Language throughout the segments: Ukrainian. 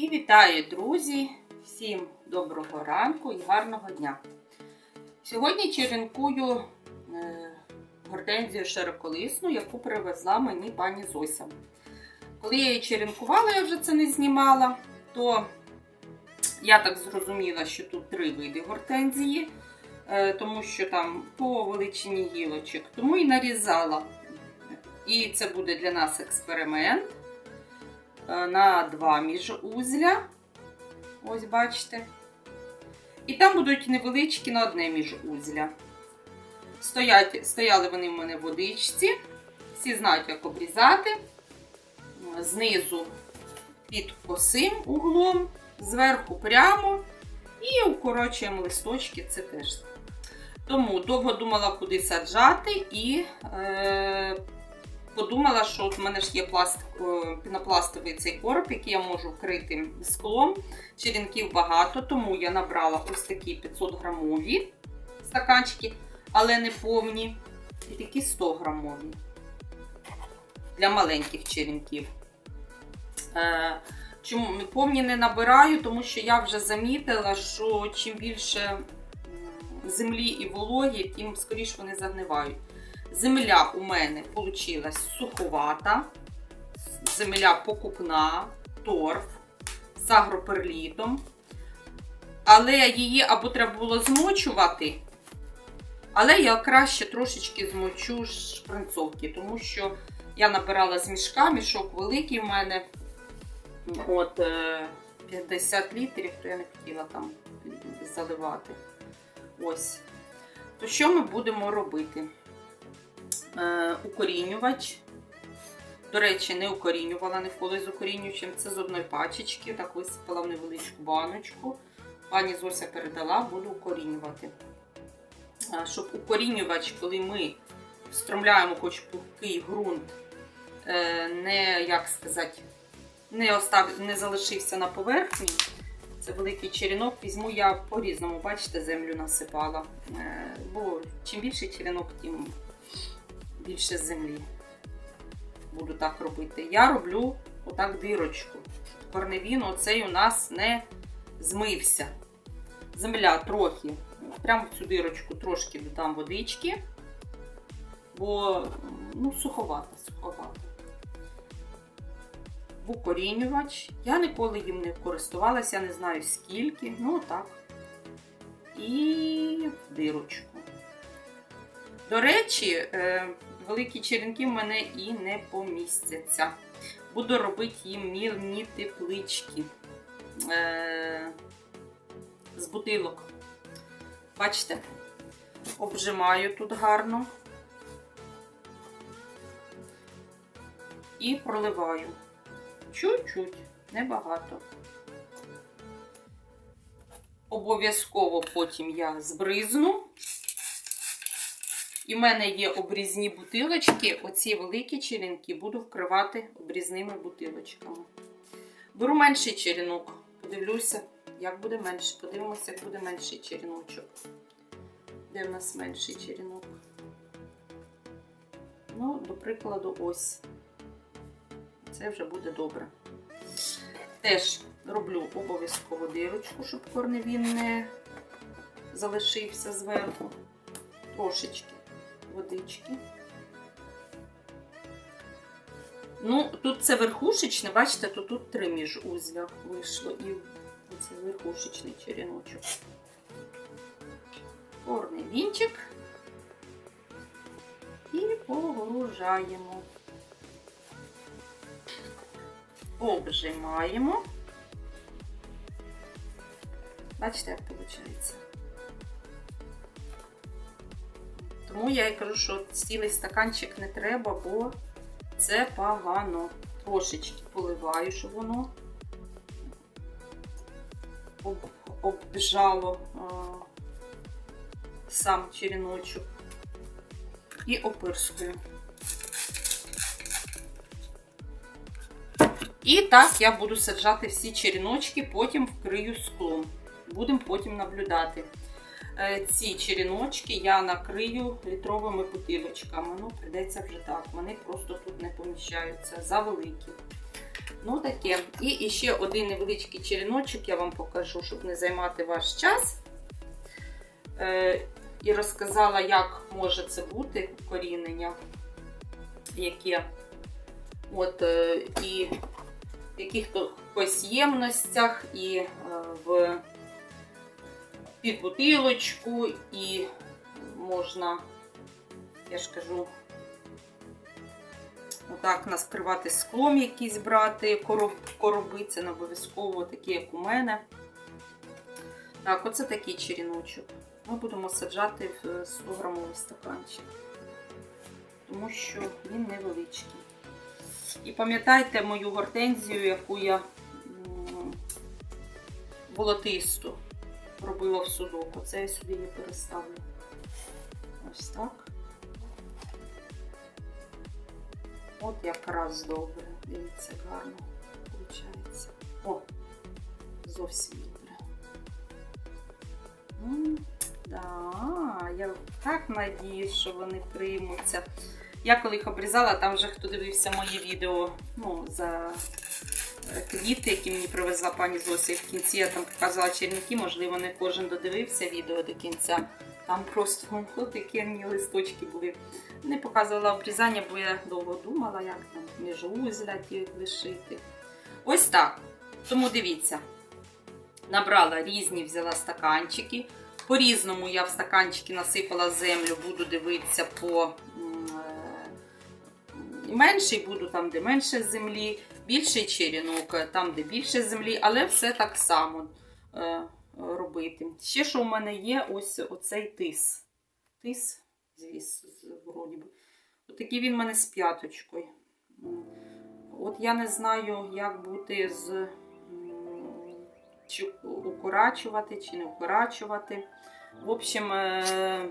І вітаю, друзі! Всім доброго ранку і гарного дня! Сьогодні черенкую е, гортензію широколисну, яку привезла мені пані Зося. Коли я її черенкувала, я вже це не знімала, то я так зрозуміла, що тут три види гортензії, е, тому що там по величині гілочок, тому і нарізала. І це буде для нас експеримент на два міжузля. Ось бачите. І там будуть невеличкі на одне міжузля. Стоять, стояли вони в мене в водичці. Всі знають, як обрізати. Знизу під косим углом, зверху прямо. І укорочуємо листочки, це теж. Тому довго думала, куди саджати, і е, подумала, що от в мене ж є пластик, пінопластовий цей короб, який я можу вкрити склом. Черенків багато, тому я набрала ось такі 500 грамові стаканчики, але не повні. І такі 100 грамові для маленьких черенків. Е, Чому повні не набираю, тому що я вже замітила, що чим більше землі і вологі, тим скоріше вони загнивають. Земля у мене вийшла суховата, земля покупна, торф з агроперлітом. Але її або треба було змочувати, але я краще трошечки змочу шпринцовки, тому що я набирала з мішка, мішок великий в мене. От 50 літрів, то я не хотіла там заливати. Ось. То що ми будемо робити? Е, укорінювач. До речі, не укорінювала ніколи з укорінюючим. Це з одної пачечки. Так висипала в невеличку баночку. Пані Зося передала, буду укорінювати. Е, щоб укорінювач, коли ми встромляємо хоч пухкий ґрунт, е, не, як сказати, не, остав, не залишився на поверхні. Це великий черенок. Візьму я по-різному, бачите, землю насипала. Бо чим більший черенок, тим більше землі. Буду так робити. Я роблю отак дирочку. Корневін оцей у нас не змився. Земля трохи, прямо в цю дирочку трошки додам водички, бо ну, суховата. В укорінювач. Я ніколи їм не користувалася, я не знаю скільки, ну так. І дирочку. До речі, великі черенки в мене і не помістяться. Буду робити їм мірні теплички е з бутилок. Бачите, обжимаю тут гарно і проливаю. Чуть-чуть, небагато. Обов'язково потім я збризну. І в мене є обрізні бутилочки. Оці великі черенки буду вкривати обрізними бутилочками. Беру менший черенок. Подивлюся, як буде менше. Подивимося, як буде менший череночок. Де в нас менший черенок? Ну, до прикладу, ось. Це вже буде добре. Теж роблю обов'язково дирочку, щоб корневін не залишився зверху. Трошечки водички. Ну, тут це верхушечне, бачите, то тут три міжузля вийшло і це верхушечний череночок. Корний вінчик і погружаємо. Обжимаємо. Бачите, як виходить? Тому я і кажу, що цілий стаканчик не треба, бо це погано. Трошечки поливаю, щоб воно обжало а, сам череночок і опирскую. І так я буду саджати всі череночки, потім вкрию склом. Будемо потім наблюдати. Е, ці черіночки я накрию літровими бутилочками. Ну, прийдеться вже так. Вони просто тут не поміщаються, завеликі. Ну таке. І, ще один невеличкий череночок я вам покажу, щоб не займати ваш час. Е, і розказала, як може це бути корінення, яке от, е, і в якихось ємностях, і в під бутилочку, і можна, я ж кажу, отак наскривати склом якийсь брати, короб, короби, це не обов'язково такі, як у мене. Так, оце такий черіночок. Ми будемо саджати в 100 грамовий стаканчик, тому що він невеличкий. І пам'ятайте мою гортензію, яку я волотисту робила в судок. Оце я сюди її переставлю. Ось так. От якраз добре. Дивіться, гарно виходить. О, зовсім добре. М, Да, я так надіюсь, що вони приймуться. Я коли їх обрізала, там вже хто дивився моє відео ну, за квіти, які мені привезла пані Зося. І в кінці я там показувала черніки, можливо, не кожен додивився відео до кінця. Там просто такі листочки були. Не показувала обрізання, бо я довго думала, як там міжузля ті лишити. Ось так. Тому дивіться, набрала різні, взяла стаканчики. По-різному я в стаканчики насипала землю, буду дивитися по е, менший буду там, де менше землі, більший черенок, е, там, де більше землі, але все так само е, робити. Ще що у мене є, ось оцей тис. Тис, звісно, вроді би. Отакий він у мене з п'яточкою. От я не знаю, як бути з чи укорачувати, чи не укорачувати. В общем, е,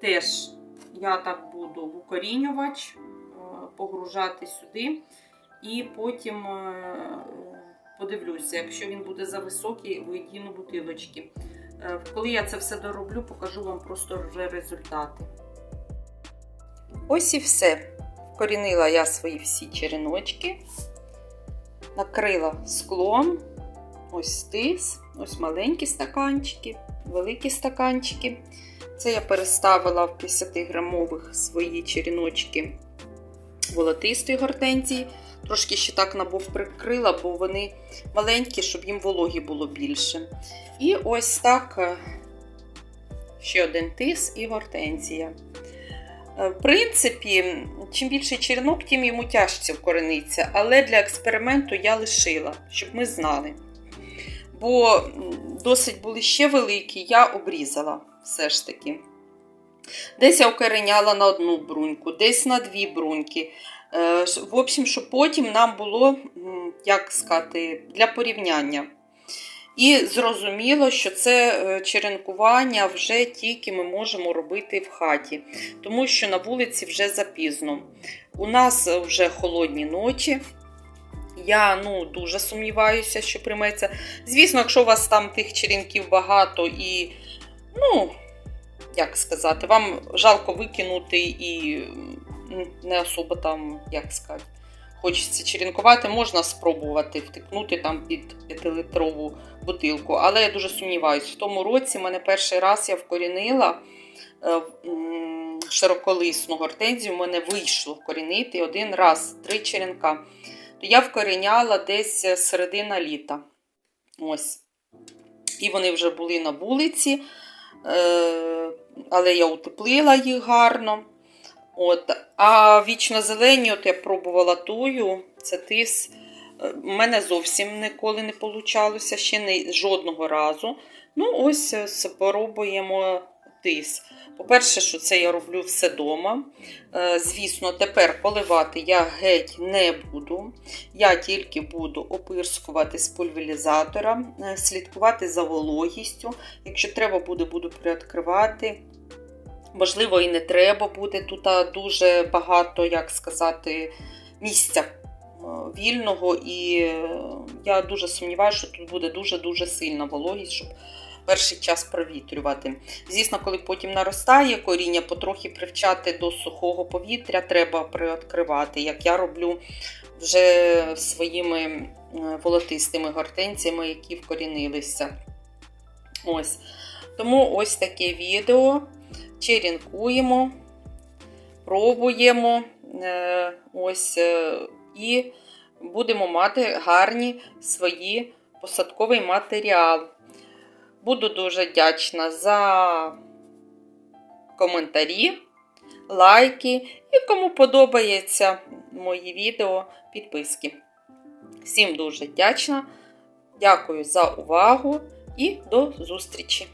теж я так буду в укорінювач погружати сюди. І потім е, подивлюся, якщо він буде за високий, видіну бутилочки. Е, Коли я це все дороблю, покажу вам просто вже результати. Ось і все. Вкорінила я свої всі череночки, накрила склом. Ось тис, ось маленькі стаканчики, великі стаканчики. Це я переставила в 50-грамових свої черіночки волотистої гортензії. Трошки ще так набув прикрила, бо вони маленькі, щоб їм вологі було більше. І ось так е, ще один тис і гортензія. Е, В принципі, чим більший черенок, тим йому тяжче вкорениться. Але для експерименту я лишила, щоб ми знали. Бо досить були ще великі, я обрізала все ж таки. Десь я укореняла на одну бруньку, десь на дві бруньки. Е, В общем, щоб потім нам було, як сказати, для порівняння. І зрозуміло, що це е, черенкування вже тільки ми можемо робити в хаті, тому що на вулиці вже запізно. У нас вже холодні ночі. Я ну, дуже сумніваюся, що прийметься. Звісно, якщо у вас там тих черенків багато і, ну, як сказати, вам жалко викинути і не особо там, як сказати, хочеться черенкувати, можна спробувати втикнути там під 5-литрову бутилку. Але я дуже сумніваюся. В тому році мене перший раз я вкорінила е, широколисну гортензію, у мене вийшло вкорінити один раз, три черенка. То я вкоріняла десь е, середина літа. Ось. І вони вже були на вулиці, е, але я утеплила їх гарно. От. А вічно зелені, от я пробувала тую, це тис. Е, У мене зовсім ніколи не вийшло, ще не, жодного разу. Ну, ось е, спробуємо тис. По-перше, що це я роблю все вдома. Звісно, тепер поливати я геть не буду. Я тільки буду опирскувати з пульверізатора, е, слідкувати за вологістю. Якщо треба буде, буду приоткривати. Можливо, і не треба буде. Тут дуже багато, як сказати, місця е, вільного, і е, я дуже сумніваюся, що тут буде дуже-дуже сильна вологість, щоб перший час провітрювати. Звісно, коли потім наростає коріння, потрохи привчати до сухого повітря треба приоткривати, як я роблю вже своїми е, волотистими гортензіями, які вкорінилися. Ось. Тому ось таке відео. Черенкуємо, пробуємо. е, Ось, е, і будемо мати гарні свої посадковий матеріал. Буду дуже вдячна за коментарі, лайки і кому подобається мої відео, підписки. Всім дуже вдячна. Дякую за увагу і до зустрічі!